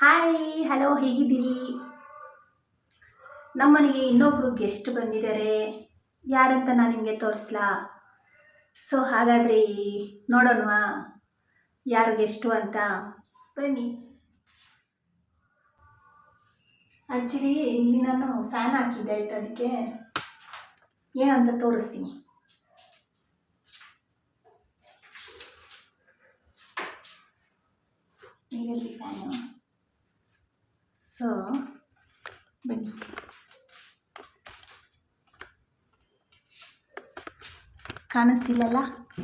Hi hello ಹೇಗಿದ್ದೀರಿ? ನಮ್ಮನೆಗೆ ಇನ್ನೊಬ್ಬರು ಗೆಸ್ಟ್ ಬಂದಿದ್ದಾರೆ. ಯಾರಂತ ನಾನು ನಿಮಗೆ ತೋರಿಸ್ಲಾ? ಸೊ ಹಾಗಾದರೆ ನೋಡೋಣವಾ. ಯಾರು ಗೆಸ್ಟು ಅಂತ? ಬನ್ನಿ. ಆ್ಯಕ್ಚುಲಿ ಇಲ್ಲಿ ನಾನು ಫ್ಯಾನ್ ಹಾಕಿದ್ದೆ ಆಯ್ತು ಅದಕ್ಕೆ? ಏನಂತ ತೋರಿಸ್ತೀನಿ. ಫ್ಯಾನು ಸೊ ಬನ್ನಿ ಕಾಣಿಸ್ತಿಲ್ಲಲ್ಲ?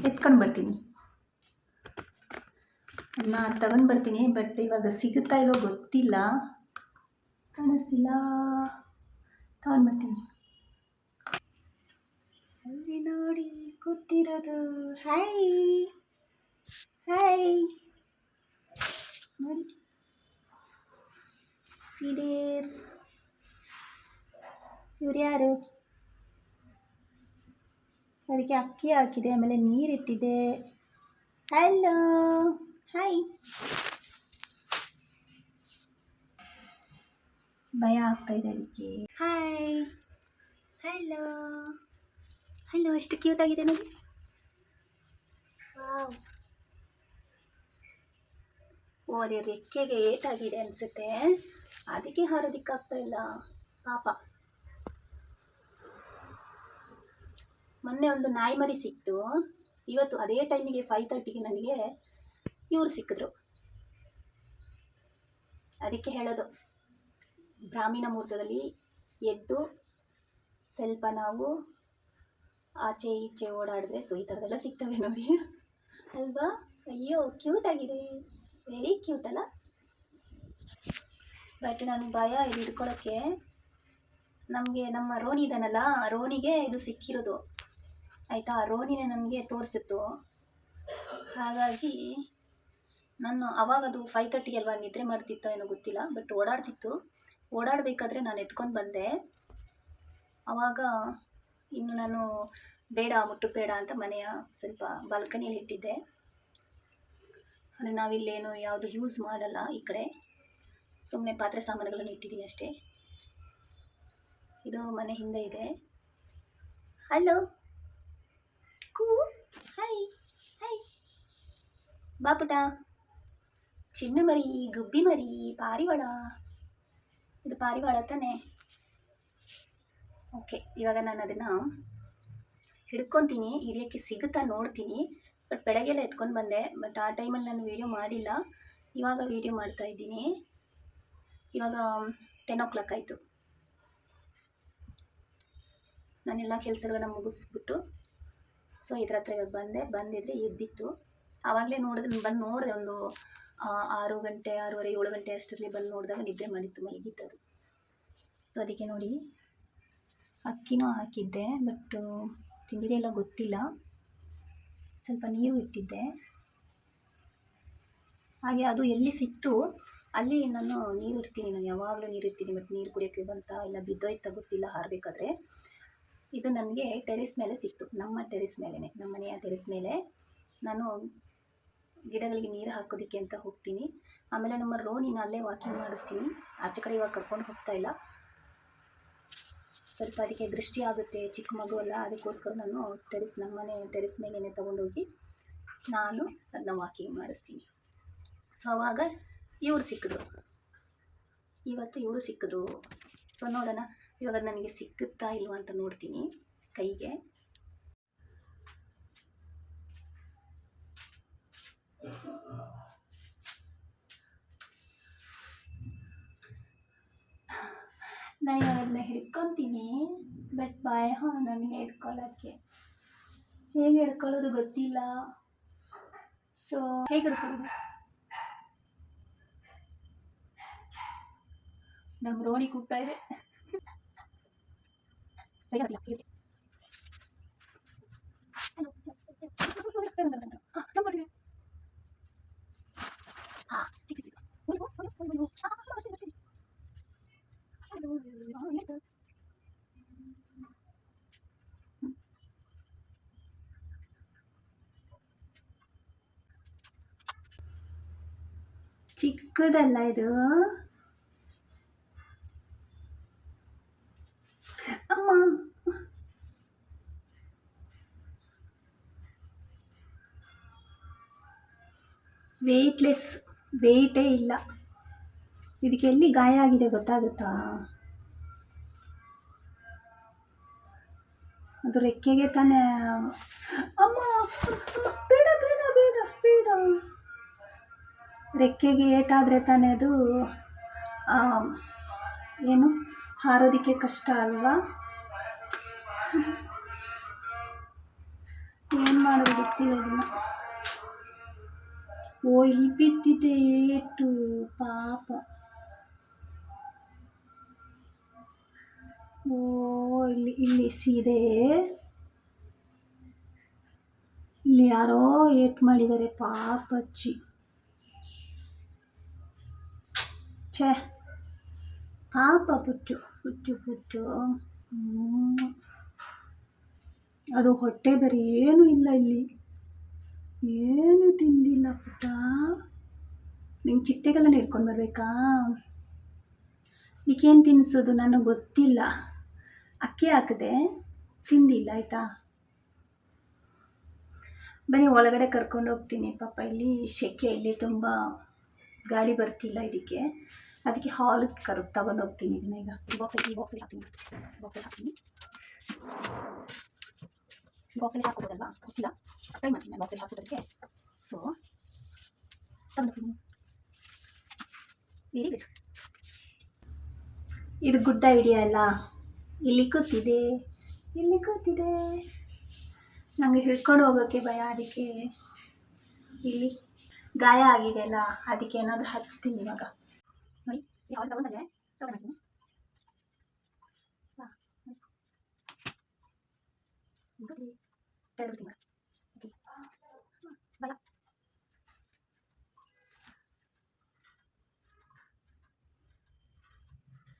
ಎತ್ಕೊಂಡು ಬರ್ತೀನಿ. ಅದನ್ನ ತಗೊಂಡು ಬರ್ತೀನಿ ಬಟ್ ಇವಾಗ ಸಿಗುತ್ತಾ ಇವಾಗ ಗೊತ್ತಿಲ್ಲ. ಕಾಣಿಸ್ತಿಲ್ಲ? ತಗೊಂಡು ಬರ್ತೀನಿ. ಅಲ್ಲಿ ನೋಡಿ ಕೂತಿರೋದು. ಹಾಯ್ ಹಾಯ್ ನೋಡಿ. ಸೀಡೇರ್. ಇವ್ರು ಯಾರು? ಅದಕ್ಕೆ ಅಕ್ಕಿ ಹಾಕಿದೆ, ಆಮೇಲೆ ನೀರಿಟ್ಟಿದೆ. ಹಲೋ ಹಾಯ್ ಭಯ ಆಗ್ತಾ ಇದೆ ಅದಕ್ಕೆ. ಹಾಯ್ ಹಲೋ ಹಲೋ ಎಷ್ಟು ಕ್ಯೂಟ್ ಆಗಿದೆ ನೋಡಿ. ಓ ಅದೇ ರೆಕ್ಕೆಗೆ ಏಟಾಗಿದೆ ಅನಿಸುತ್ತೆ. ಅದಕ್ಕೆ ಹಾರೋದಿಕ್ಕಾಗ್ತಾ ಇಲ್ಲ ಪಾಪ. ಮೊನ್ನೆ ಒಂದು ನಾಯಿ ಮರಿ ಸಿಕ್ತು. ಇವತ್ತು ಅದೇ ಟೈಮಿಗೆ ಫೈವ್ ತರ್ಟಿಗೆ ನನಗೆ ಇವರು ಸಿಕ್ಕಿದ್ರು. ಅದಕ್ಕೆ ಹೇಳೋದು. ಬ್ರಾಹ್ಮಣ ಮುಹೂರ್ತದಲ್ಲಿ ಎದ್ದು ಸ್ವಲ್ಪ ನಾವು ಆಚೆ ಈಚೆ ಓಡಾಡಿದ್ರೆ ಸೊ ಈ ಥರದೆಲ್ಲ ಸಿಗ್ತವೆ ನೋಡಿ. ಅಲ್ವಾ? ಅಯ್ಯೋ ಕ್ಯೂಟ್ ಆಗಿದೆ. ವೆರಿ ಕ್ಯೂಟ್ ಅಲ್ಲ? ಬಟ್ ನನಗೆ ಭಯ ಇದು ಹಿಡ್ಕೊಳ್ಳೋಕ್ಕೆ ನಮಗೆ ನಮ್ಮ ರೋಣಿ ಇದನ್ನಲ್ಲ ರೋಣಿಗೆ ಇದು ಸಿಕ್ಕಿರೋದು. ಆಯಿತಾ? ರೋಣಿನೇ ನನಗೆ ತೋರಿಸಿತ್ತು. ಹಾಗಾಗಿ ನಾನು ಅವಾಗ ಅದು ಫೈವ್ ತರ್ಟಿಗೆ ಅಲ್ವಾ ನಿದ್ರೆ ಮಾಡ್ತಿತ್ತೋ ಏನೋ ಗೊತ್ತಿಲ್ಲ ಬಟ್ ಓಡಾಡ್ತಿತ್ತು. ಓಡಾಡಬೇಕಾದ್ರೆ ನಾನು ಎತ್ಕೊಂಡು ಬಂದೆ. ಆವಾಗ ಇನ್ನು ನಾನು ಬೇಡ ಮುಟ್ಟು ಬೇಡ ಅಂತ ಮನೆಯ ಸ್ವಲ್ಪ ಬಾಲ್ಕನಿಯಲ್ಲಿ ಇಟ್ಟಿದ್ದೆ. ಅಂದರೆ ನಾವಿಲ್ಲೇನು ಯಾವುದು ಯೂಸ್ ಮಾಡಲ್ಲ ಈ ಕಡೆ. ಸುಮ್ಮನೆ ಪಾತ್ರೆ ಸಾಮಾನುಗಳನ್ನು ಇಟ್ಟಿದ್ದೀನಿ ಅಷ್ಟೇ. ಇದು ಮನೆ ಹಿಂದೆ ಇದೆ. ಹಲೋ ಕೂ ಹಾಯ್ ಹಾಯ್ ಬಾಪುಟ ಚಿನ್ನ ಮರಿ, ಗುಬ್ಬಿ ಮರಿ, ಪಾರಿವಾಳ. ಇದು ಪಾರಿವಾಳ ತಾನೆ. ಓಕೆ ಇವಾಗ ನಾನು ಅದನ್ನು ಹಿಡ್ಕೊತೀನಿ, ಹಿಡಿಯೋಕ್ಕೆ ಸಿಗುತ್ತಾ ನೋಡ್ತೀನಿ. ಬಟ್ ಬೆಳಗ್ಗೆಲ್ಲ ಎತ್ಕೊಂಡು ಬಂದೆ ಬಟ್ ಆ ಟೈಮಲ್ಲಿ ನಾನು ವೀಡಿಯೋ ಮಾಡಿಲ್ಲ. ಇವಾಗ ವೀಡಿಯೋ ಮಾಡ್ತಾ ಇದ್ದೀನಿ. ಇವಾಗ ಟೆನ್ ಓ ಕ್ಲಾಕ್ ಆಯಿತು. ನಾನೆಲ್ಲ ಕೆಲಸಗಳನ್ನ ಮುಗಿಸ್ಬಿಟ್ಟು ಸೊ ಇದ್ರ ಹತ್ರ ಇವಾಗ ಬಂದೆ. ಬಂದಿದ್ರೆ ಎದ್ದಿತ್ತು. ಆವಾಗಲೇ ನೋಡಿದ್ರೆ ಬಂದು ನೋಡಿದೆ ಒಂದು ಆರು ಗಂಟೆ, ಆರೂವರೆ, ಏಳು ಗಂಟೆ ಅಷ್ಟರಲ್ಲಿ ಬಂದು ನೋಡಿದಾಗ ನಿದ್ದೆ ಮಾಡಿತ್ತು ಮಲಗಿತ್ತದು ಸೊ ಅದಕ್ಕೆ ನೋಡಿ, ಅಕ್ಕಿನೂ ಹಾಕಿದ್ದೆ ಬಟ್ ತಿಂದಿದೆಲ್ಲ ಗೊತ್ತಿಲ್ಲ. ಸ್ವಲ್ಪ ನೀರು ಇಟ್ಟಿದ್ದೆ. ಹಾಗೆ ಅದು ಎಲ್ಲಿ ಸಿಕ್ತು, ಅಲ್ಲಿ ನಾನು ನೀರು ಇರ್ತೀನಿ ನಾನು ಯಾವಾಗಲೂ ನೀರು ಇರ್ತೀನಿ ಬಟ್ ನೀರು ಕುಡಿಯೋಕ್ಕೆ ಬಂತ, ಇಲ್ಲ ಬಿದ್ದೋಯ್ತಾ ಗೊತ್ತಿಲ್ಲ ಹಾರಬೇಕಾದ್ರೆ. ಇದು ನನಗೆ ಟೆರೆಸ್ ಮೇಲೆ ಸಿಕ್ತು, ನಮ್ಮ ಟೆರೆಸ್ ಮೇಲೇ ನಮ್ಮ ಮನೆಯ ಟೆರೆಸ್ ಮೇಲೆ. ನಾನು ಗಿಡಗಳಿಗೆ ನೀರು ಹಾಕೋದಕ್ಕೆ ಅಂತ ಹೋಗ್ತೀನಿ. ಆಮೇಲೆ ನಮ್ಮ ರೋನಿನ ಅಲ್ಲೇ ವಾಕಿಂಗ್ ಮಾಡಿಸ್ತೀನಿ. ಆಚೆ ಕಡೆ ಇವಾಗ ಕರ್ಕೊಂಡು ಹೋಗ್ತಾ ಇಲ್ಲ. ಸ್ವಲ್ಪ ಅದಕ್ಕೆ ದೃಷ್ಟಿ ಆಗುತ್ತೆ, ಚಿಕ್ಕ ಮಗು ಅಲ್ಲ, ಅದಕ್ಕೋಸ್ಕರ ನಾನು ಟೆರೆಸ್ ನಮ್ಮನೆ ಟೆರೆಸ್ ಮೇಲೇ ತೊಗೊಂಡೋಗಿ ನಾನು ಅದನ್ನ ವಾಕಿಂಗ್ ಮಾಡಿಸ್ತೀನಿ. ಸೊ ಅವಾಗ ಇವರು ಸಿಕ್ಕಿದ್ರು. ಇವತ್ತು ಇವರು ಸಿಕ್ಕಿದ್ರು. ಸೊ ನೋಡೋಣ, ಇವಾಗ ನನಗೆ ಸಿಕ್ಕುತ್ತಾ ಇಲ್ವಾ ಅಂತ ನೋಡ್ತೀನಿ ಕೈಗೆ. ನಾನು ಇವಾಗ ಅದನ್ನ ಹಿಡ್ಕೊತೀನಿ ಬಟ್ ಭಯ ನನಗೆ ಹಿಡ್ಕೊಳ್ಳೋಕ್ಕೆ ಹೇಗೆ ಹಿಡ್ಕೊಳ್ಳೋದು ಗೊತ್ತಿಲ್ಲ ಸೊ ಹೇಗೆ ಹಿಡ್ಕೊಳ್ಳೋದು ನಮ್ಮ ರೋಣಿ ಕೂಗ್ತಾ ಇದೆ ಹಾ ಸಿಕ್ತು ಸಿಕ್ತು ಚಿಕ್ಕ ಚಿಕ್ಕದಲ್ಲ ಇದು? ಅಮ್ಮ. ವೆಯ್ಟ್ಲೆಸ್ ವೆಯ್ಟೇ ಇಲ್ಲ. ಇದಕ್ಕೆ ಎಲ್ಲಿ ಗಾಯ ಆಗಿದೆ ಗೊತ್ತಾಗುತ್ತಾ? ಅದು ರೆಕ್ಕೆಗೆ ತಾನೇ. ಅಮ್ಮ ಅಮ್ಮ, ಬೇಡ ಬೇಡ ಬೇಡ ಬೇಡ. ರೆಕ್ಕೆಗೆ ಏಟಾದರೆ ತಾನೇ ಅದು ಏನು? ಹಾರೋದಕ್ಕೆ ಕಷ್ಟ ಅಲ್ವಾ? ಏನು ಮಾಡೋದು ಗೊತ್ತಿಲ್ಲ ಇದನ್ನು. ಓ, ಇಲ್ಲಿ ಬಿದ್ದಿದೆ ಏಟು, ಪಾಪ. ಓ, ಇಲ್ಲಿ ಇಲ್ಲಿ ಸೀದೆ. ಇಲ್ಲಿ ಯಾರೋ ಏಟ್ ಮಾಡಿದ್ದಾರೆ ಪಾಪಚ್ಚಿ ಛೇ. ಪಾಪ ಪುಚ್ಚು ಪುಚ್ಚು ಪುಚ್ಚು. ಅದು ಹೊಟ್ಟೆ ಬರೀ ಏನೂ ಇಲ್ಲ ಇಲ್ಲಿ. ಏನು ತಿಂದಿಲ್ಲ ಪುಟ್ಟ. ನಿಂಗೆ ಚಿಟ್ಟೆಗೆಲ್ಲ ಹಿಡ್ಕೊಂಡು ಬರಬೇಕಾ? ಈಗೇನು ತಿನ್ನಿಸೋದು ನನಗೆ ಗೊತ್ತಿಲ್ಲ. ಅಕ್ಕಿ ಹಾಕಿದೆ ತಿಂದಿಲ್ಲ, ಆಯಿತಾ? ಬನ್ನಿ, ಒಳಗಡೆ ಕರ್ಕೊಂಡು ಹೋಗ್ತೀನಿ. ಪಾಪ ಇಲ್ಲಿ ಸೆಕೆ ಇಲ್ಲಿ ತುಂಬ ಗಾಳಿ ಬರ್ತಿಲ್ಲ ಇದಕ್ಕೆ. ಅದಕ್ಕೆ ಹಾಲು ಕರ್, ತಗೊಂಡು ಹೋಗ್ತೀನಿ ಇದನ್ನ ಈಗ. ಈ ಬಾಕ್ಸಲ್ಲಿ ಈ ಬಾಕ್ಸಲ್ಲಿ ಹಾಕ್ತೀನಿ. ಬಾಕ್ಸಲ್ಲಿ ಹಾಕ್ತೀನಿ. ಬಾಕ್ಸಲ್ಲಿ ಹಾಕೋಬೋದಲ್ವಾ? ಗೊತ್ತಿಲ್ಲ. ಟ್ರೈ ಮಾಡ್ತೀನಿ ಬಾಕ್ಸಲ್ಲಿ ಹಾಕೋದಕ್ಕೆ ಸೊ ತಂದು ವೆರಿ ಗುಡ್ ಇದು ಗುಡ್ ಐಡಿಯಾ ಅಲ್ಲ. ಇಲ್ಲಿ ಕೂತಿದೆ. ಇಲ್ಲಿ ಕೂತಿದೆ. ನನಗೆ ಹಿಡ್ಕೊಂಡು ಹೋಗೋಕ್ಕೆ ಭಯ ಅದಕ್ಕೆ. ಇಲ್ಲಿ ಗಾಯ ಆಗಿದೆ ಅಲ್ಲ, ಅದಕ್ಕೆ ಏನಾದರೂ ಹಚ್ತೀನಿ ಇವಾಗ. ನೋಡಿ ಯಾವ್ದು ತಗೊಂಡಂಗೆ ಸೌಂಡ್ ಮಾಡ್ತೀನಿ ಬಿಡ್ತೀನಿ ಇವಾಗ. ಓಕೆ. ಭಯ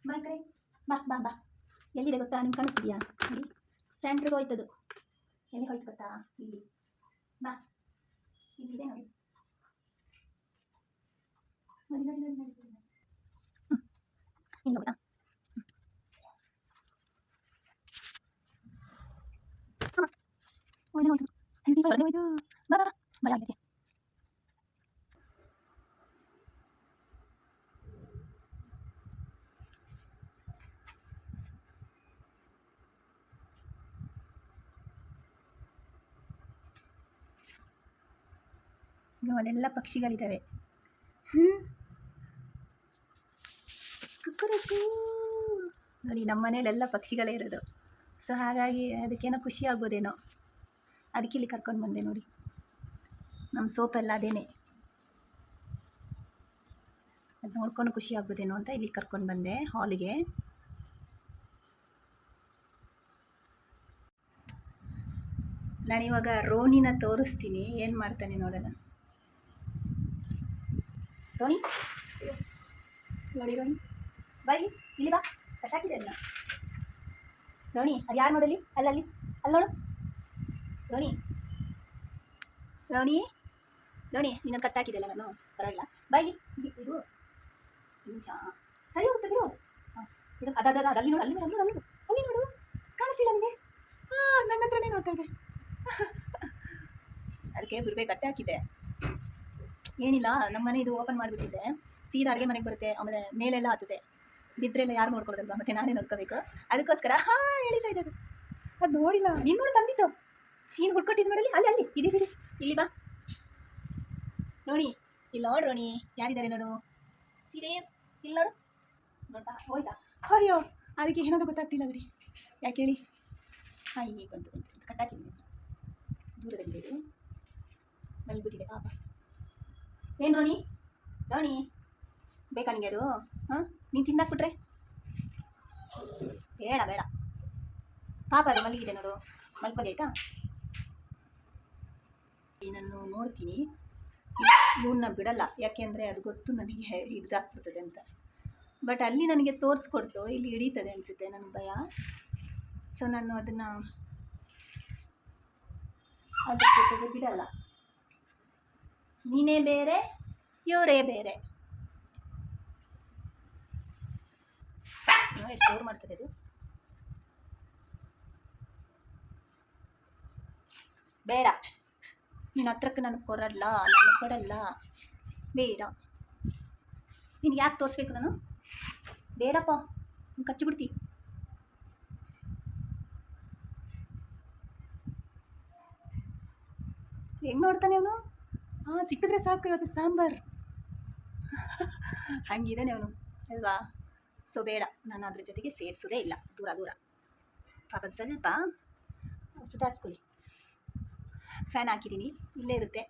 ಬಾ ಈ ಕಡೆ ಬಾ ಬಾ ಬಾ ಎಲ್ಲಿದೆ ಗೊತ್ತಾ ನಿಮ್ಗೆ ಕಾಣಿಸ್ತಿದ್ಯಾ ನೋಡಿ ಸೆಂಟ್ರಿಗೆ ಹೋಯ್ತದು ಎಲ್ಲಿ ಹೋಯ್ತು ಗೊತ್ತಾ ಇಲ್ಲಿ ಬಾ ಇಲ್ಲಿದೆ ನೋಡಿ ನೋಡಿ ನೋಡಿ ನೋಡಿ. ಇಲ್ಲಿ ಹೋಗುತ್ತಾ ಹಾಂ ಹೋಯ್ತು ಹೋಯ್ತು ಇಲ್ಲಿ ಹೋಯ್ತು ಹೋಯ್ತು ಬಾ ಬಾ ಬಾ ಭಯ ಆಗಿದೆ ಈಗ ಅಲ್ಲೆಲ್ಲ ಪಕ್ಷಿಗಳಿದ್ದಾವೆ ನೋಡಿ, ನಮ್ಮ ಮನೇಲೆಲ್ಲ ಪಕ್ಷಿಗಳೇ ಇರೋದು. ಸೊ ಹಾಗಾಗಿ ಅದಕ್ಕೇನೋ ಖುಷಿ ಆಗ್ಬೋದೇನೋ ಅದಕ್ಕೆ ಇಲ್ಲಿ ಕರ್ಕೊಂಡು ಬಂದೆ ನೋಡಿ. ನಮ್ಮ ಸೋಪೆಲ್ಲ ಅದೇನೆ. ಅದು ನೋಡ್ಕೊಂಡು ಖುಷಿ ಆಗ್ಬೋದೇನೋ ಅಂತ ಇಲ್ಲಿ ಕರ್ಕೊಂಡು ಬಂದೆ ಹಾಲಿಗೆ. ನಾನಿವಾಗ ರೋನಿನ ತೋರಿಸ್ತೀನಿ. ಏನು ಮಾಡ್ತಾನೆ ನೋಡೋಣ. ರೋಣಿ ನೋಡಿ, ರೋನಿ. ಬಾಯಿ ಇಲ್ಲಿ ಬಾ. ಕಟ್ಟಾಕಿದೆ ಅದನ್ನ ರೋಣಿ ಅದು ಯಾರು ನೋಡಲಿ? ಅಲ್ಲಲ್ಲಿ. ಅಲ್ಲಿ ನೋಡು. ರೋಣಿ. ರೋಣಿ. ರೋಣಿ ನಿನ್ನ ಕಟ್ಟಾಕಿದೆಲ್ಲ ನಾನು. ಪರವಾಗಿಲ್ಲ. ಬಾಯಿ ಇದು ನಿಮಿಷ. ಸರಿ ಹೋಗ್ತದೆ ಹಾಂ ಇದು ಅದ ಅದ ಅದ, ಅಲ್ಲಿ ನೋಡು ಅಲ್ಲಿ ನೋಡು ಅಲ್ಲಿ ನೋಡು ಅಲ್ಲಿ ನೋಡು ಕಾಣಿಸ್ತಿಲ್ಲ ನನಗೆ ಹಾಂ ನನ್ನ ಹತ್ರನೇ ನೋಡ್ತಾ ಇದೆ ಅದಕ್ಕೆ ಬಿಡ್ಬೇಕು ಕಟ್ಟೆ ಹಾಕಿದೆ ಏನಿಲ್ಲ ನಮ್ಮ ಮನೆ ಇದು ಓಪನ್ ಮಾಡಿಬಿಟ್ಟಿದೆ. ಸೀದಾ ಅಡುಗೆ ಮನೆಗೆ ಬರುತ್ತೆ. ಆಮೇಲೆ ಮೇಲೆಲ್ಲ ಹತ್ತದೆ ಬಿದ್ದರೆಲ್ಲ ಯಾರು ನೋಡ್ಕೊಡೋದಲ್ವಾ ಮತ್ತೆ ನಾನೇ ನೋಡ್ಕೋಬೇಕು. ಅದಕ್ಕೋಸ್ಕರ, ಹಾ ಹೇಳಿತಾ ಇದ್ದದು ಅದು ನೋಡಿಲ್ಲ. ನೀನು ನೋಡಿ ತಂದಿತ್ತು ನೀನು ಹುಡ್ಕೊಟ್ಟಿದ್ದು ನೋಡಲಿ ಅಲ್ಲಿ ಅಲ್ಲಿ. ಇದೆ ಇಲ್ಲಿ ಬಾ. ನೋಡಿ, ಇಲ್ಲ ನೋಡ್ರೋಣಿ ಯಾರಿದ್ದಾರೆ ನೋಡು? ಸೀರೆ ಇಲ್ಲ ನೋಡು. ನೋಡ್ತಾ, ಹೋಯ್ತಾ? ಅಯ್ಯೋ, ಅದಕ್ಕೆ ಏನೋದು ಗೊತ್ತಾಗ್ತಿಲ್ಲ ಬಿಡಿ. ಯಾಕೆ ಹೇಳಿ? ಹಾಂ ಈಗ ಬಂತು ಬಂತು ಕಟ್ಟಾಕಿದ್ದೀನಿ ದೂರದಲ್ಲಿದೆ ಇದು. ಮಲ್ಬಿಟ್ಟಿದೆ ಪಾಪ. ಏನು ರೋಣಿ? ರೋಣಿ? ಬೇಕಾ ನಿಂಗೆ ಅದು? ಹಾಂ? ನೀನು ತಿಂದಾಕ್ಬಿಟ್ರೆ ಬೇಡ ಬೇಡ. ಪಾಪ ಅದು ಮಲಗಿದೆ ನೋಡು. ಮಲ್ಕೊಂಡು ಆಯ್ತಾ? ನೀನನ್ನು ನೋಡ್ತೀನಿ. ಇವನ್ನ ಬಿಡಲ್ಲ. ಯಾಕೆಂದರೆ ಅದು ಗೊತ್ತು ನನಗೆ ಇದಾಗ್ಬಿಡ್ತದೆ ಅಂತ. ಬಟ್ ಅಲ್ಲಿ ನನಗೆ ತೋರಿಸ್ಕೊಡ್ತು. ಇಲ್ಲಿ ಹಿಡೀತದೆ ಅನಿಸುತ್ತೆ ನನಗೆ ಭಯ. ಸೊ ನಾನು ಅದನ್ನು ಅದ್ರ ಜೊತೆಗೆ ಬಿಡಲ್ಲ. ನೀನೇ ಬೇರೆ, ಇವರೇ ಬೇರೆ. ಎಷ್ಟು ಸ್ಟೋರ್ ಮಾಡ್ತದೆ ಇದು. ಬೇಡ. ನಿನ್ನ ಹತ್ರಕ್ಕೆ ನನಗೆ ಕೊಡಲ್ಲ ನನಗೆ ಕೊಡಲ್ಲ. ಬೇಡ. ನೀನು ಯಾಕೆ ತೋರಿಸ್ಬೇಕು ನಾನು? ಬೇಡಪ್ಪ ಕಚ್ಚಿಬಿಡ್ತಿ. ಹೆಂಗೆ ನೋಡ್ತಾನೆ ಅವನು? ಹಾಂ ಸಿಕ್ಕಿದ್ರೆ ಸಾಕು ಇವತ್ತು ಸಾಂಬಾರು. ಹಂಗಿದ್ದಾನೆ ಅವನು, ಅಲ್ವಾ? ಸೊ ಬೇಡ ನಾನು ಅದ್ರ ಜೊತೆಗೆ ಸೇರಿಸೋದೇ ಇಲ್ಲ, ದೂರ ದೂರ. ಪಾಪ ಸ್ವಲ್ಪ ಸುಧಾರಿಸ್ಕೊಳ್ಳಿ. ಫ್ಯಾನ್ ಹಾಕಿದ್ದೀನಿ ಇಲ್ಲೇ ಇರುತ್ತೆ.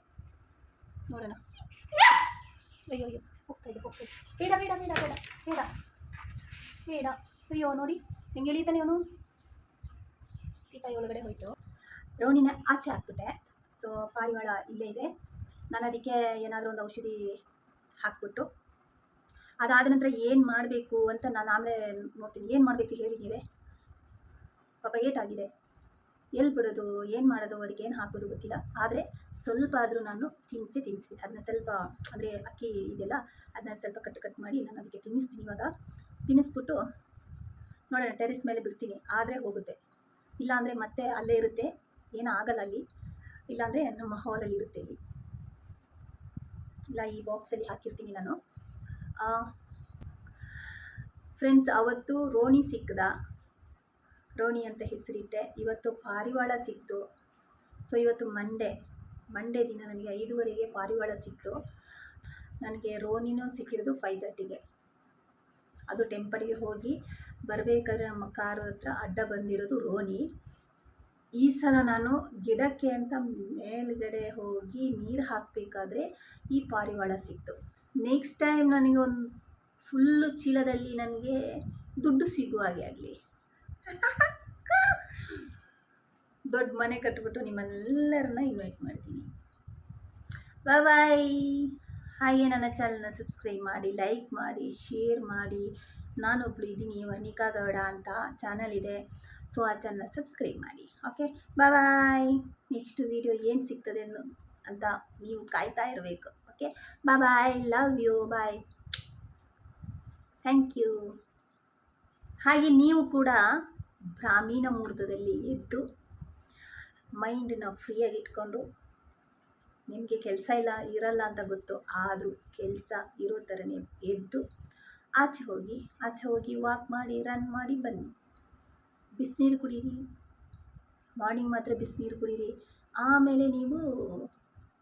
ನೋಡೋಣ. ಅಯ್ಯೋ ಅಯ್ಯೋ, ಹೋಗ್ತಾ ಇದೆ, ಹೋಗ್ತಾ ಬೇಡ ಬೇಡ ಬೇಡ ಬೇಡ ಬೇಡ. ಬೇಡ. ಅಯ್ಯೋ, ನೋಡಿ, ಹೆಂಗೆ ಎಳೀತಾನೆ ಅವನು? ದೀಪ ಒಳಗಡೆ ಹೋಯಿತು. ರೋಣಿನ ಆಚೆ ಹಾಕ್ಬಿಟ್ಟೆ. ಸೊ ಪಾರಿವಾಳ ಇಲ್ಲೇ ಇದೆ. ನಾನು ಅದಕ್ಕೆ ಏನಾದರೂ ಒಂದು ಔಷಧಿ ಹಾಕ್ಬಿಟ್ಟು ಅದಾದ ನಂತರ ಏನು ಮಾಡಬೇಕು ಅಂತ ನಾನು ಆಮೇಲೆ ನೋಡ್ತೀನಿ. ಏನು ಮಾಡಬೇಕು ಹೇಳಿ ನೀವೇ. ಪಾಪ ಏಟಾಗಿದೆ ಎಲ್ಲಿ ಬಿಡೋದು, ಏನು ಮಾಡೋದು, ಅವ್ರಿಗೆ ಏನು ಹಾಕೋದು ಗೊತ್ತಿಲ್ಲ. ಆದರೆ ಸ್ವಲ್ಪ ಆದರೂ ನಾನು ತಿನ್ನಿಸಿ ತಿನ್ನಿಸ್ತೀನಿ ಅದನ್ನ ಸ್ವಲ್ಪ ಅಂದರೆ ಅಕ್ಕಿ ಇದೆಯಲ್ಲ ಅದನ್ನ ಸ್ವಲ್ಪ ಕಟ್ ಕಟ್ ಮಾಡಿ ನಾನು ಅದಕ್ಕೆ ತಿನ್ನಿಸ್ತೀನಿ ಇವಾಗ. ತಿನ್ನಿಸ್ಬಿಟ್ಟು ನೋಡೋಣ, ಟೆರೆಸ್ ಮೇಲೆ ಬಿಡ್ತೀನಿ. ಆದರೆ ಹೋಗುತ್ತೆ. ಇಲ್ಲಾಂದರೆ ಮತ್ತೆ ಅಲ್ಲೇ ಇರುತ್ತೆ. ಏನೂ ಆಗಲ್ಲ ಅಲ್ಲಿ. ಇಲ್ಲಾಂದರೆ ನಮ್ಮ ಹಾಲಲ್ಲಿ ಇರುತ್ತೆ ಇಲ್ಲಿ. ಇಲ್ಲ, ಈ ಬಾಕ್ಸಲ್ಲಿ ಹಾಕಿರ್ತೀನಿ ನಾನು. ಫ್ರೆಂಡ್ಸ್ ಅವತ್ತು ರೋಣಿ ಸಿಕ್ಕದ. ರೋಣಿ ಅಂತ ಹೆಸರಿಟ್ಟೆ. ಇವತ್ತು ಪಾರಿವಾಳ ಸಿಕ್ತು. ಸೊ ಇವತ್ತು ಮಂಡೇ ಮಂಡೇ ದಿನ ನನಗೆ ಐದುವರೆಗೆ ಪಾರಿವಾಳ ಸಿಕ್ತು. ನನಗೆ ರೋಣಿನೂ ಸಿಕ್ಕಿರೋದು ಫೈವ್ ತರ್ಟಿಗೆ ಅದು ಟೆಂಪಲ್ಗೆ ಹೋಗಿ ಬರಬೇಕಾದ್ರೆ ನಮ್ಮ ಕಾರು ಹತ್ರ ಅಡ್ಡ ಬಂದಿರೋದು ರೋಣಿ. ಈ ಸಲ ನಾನು ಗಿಡಕ್ಕೆ ಅಂತ ಮೇಲ್ಗಡೆ ಹೋಗಿ ನೀರು ಹಾಕಬೇಕಾದ್ರೆ ಈ ಪಾರಿವಾಳ ಸಿಕ್ತು. ನೆಕ್ಸ್ಟ್ ಟೈಮ್ ನನಗೆ ಒಂದು ಫುಲ್ಲು ಚೀಲದಲ್ಲಿ ನನಗೆ ದುಡ್ಡು ಸಿಗುವ ಹಾಗೆ ಆಗಲಿ. ದೊಡ್ಡ ಮನೆ ಕಟ್ಬಿಟ್ಟು ನಿಮ್ಮೆಲ್ಲರನ್ನ ಇನ್ವೈಟ್ ಮಾಡ್ತೀನಿ. ಬಾಯ್ ಬಾಯ್ ಹಾಗೆ ನನ್ನ ಚಾನಲ್ನ ಸಬ್ಸ್ಕ್ರೈಬ್ ಮಾಡಿ ಲೈಕ್ ಮಾಡಿ ಶೇರ್ ಮಾಡಿ. ನಾನೊಬ್ಳು ಇದ್ದೀನಿ, ವರ್ಣಿಕಾ ಗೌಡ ಅಂತ ಚಾನಲ್ ಇದೆ. ಸೊ ಆ ಚಾನಲ್ ಸಬ್ಸ್ಕ್ರೈಬ್ ಮಾಡಿ. Okay bye bye next video ಏನು ಸಿಗ್ತದೆ ಅಂತ ನೀವು ಕಾಯ್ತಾ ಇರಬೇಕು. ಓಕೆ ಬಾ bye love you bye thank you ಹಾಗೆ ನೀವು ಕೂಡ ಬ್ರಾಹ್ಮೀಣ ಮುಹೂರ್ತದಲ್ಲಿ ಎದ್ದು ಮೈಂಡನ್ನ ಫ್ರೀಯಾಗಿ ಇಟ್ಕೊಂಡು, ನಿಮಗೆ ಕೆಲಸ ಇಲ್ಲ, ಇರಲ್ಲ ಅಂತ ಗೊತ್ತು, ಆದರೂ ಕೆಲಸ ಇರೋ ಥರನೇ ಎದ್ದು ಆಚೆ ಹೋಗಿ ಆಚೆ ಹೋಗಿ ವಾಕ್ ಮಾಡಿ ರನ್ ಮಾಡಿ ಬನ್ನಿ. ಬಿಸಿನೀರು ಕುಡೀರಿ. ಮಾರ್ನಿಂಗ್ ಮಾತ್ರ ಬಿಸಿನೀರು ಕುಡೀರಿ. ಆಮೇಲೆ ನೀವು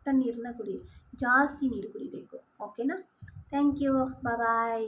ತಣ್ಣೀರನ್ನ ಕುಡಿ ಜಾಸ್ತಿ ನೀರು ಕುಡಿಬೇಕು. ಓಕೆನಾ ಥ್ಯಾಂಕ್ ಯು ಬಾಯ್